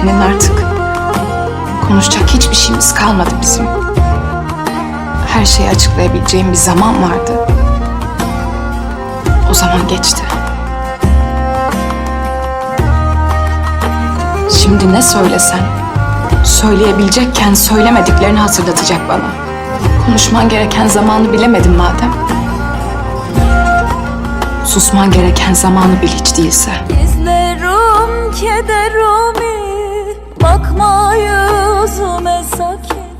Senin artık konuşacak hiçbir şeyimiz kalmadı bizim. Her şeyi açıklayabileceğim bir zaman vardı. O zaman geçti. Şimdi ne söylesen, söyleyebilecekken söylemediklerini hatırlatacak bana. Konuşman gereken zamanı bilemedim madem. Susman gereken zamanı bil hiç değilse. Gizlerim kederimi Bakma yüzüme sakin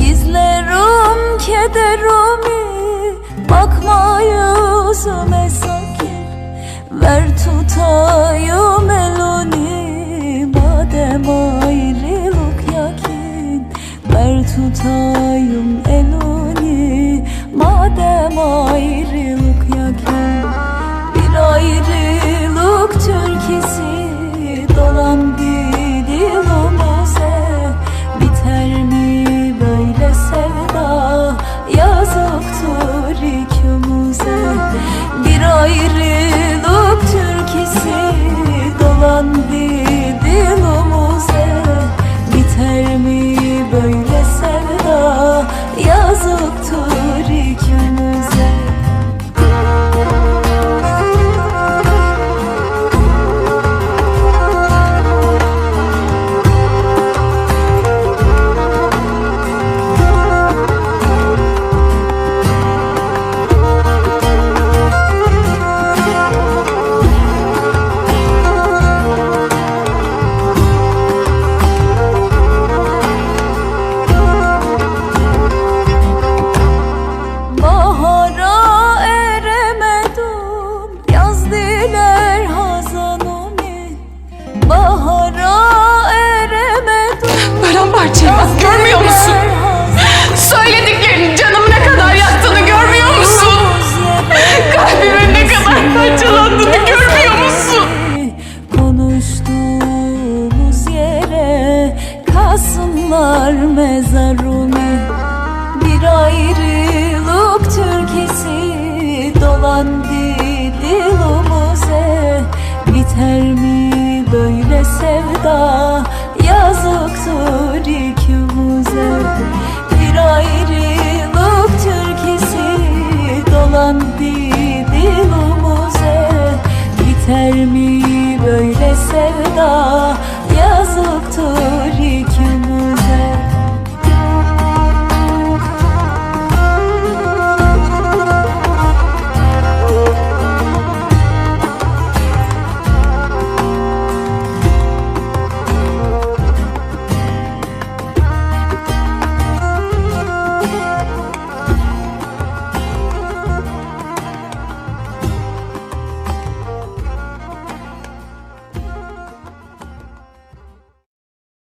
Gizlerim kederimi Bakma yüzüme Bak görmüyor musun? Söylediklerini canım ne kadar yaktığını görmüyor musun? Kalbimin ne kadar parçalandığını görmüyor musun? Konuştuğumuz yere kasınlar mezarımı Bir ayrılık türküsü dolandı dilimize Biter mi böyle sevda sevda.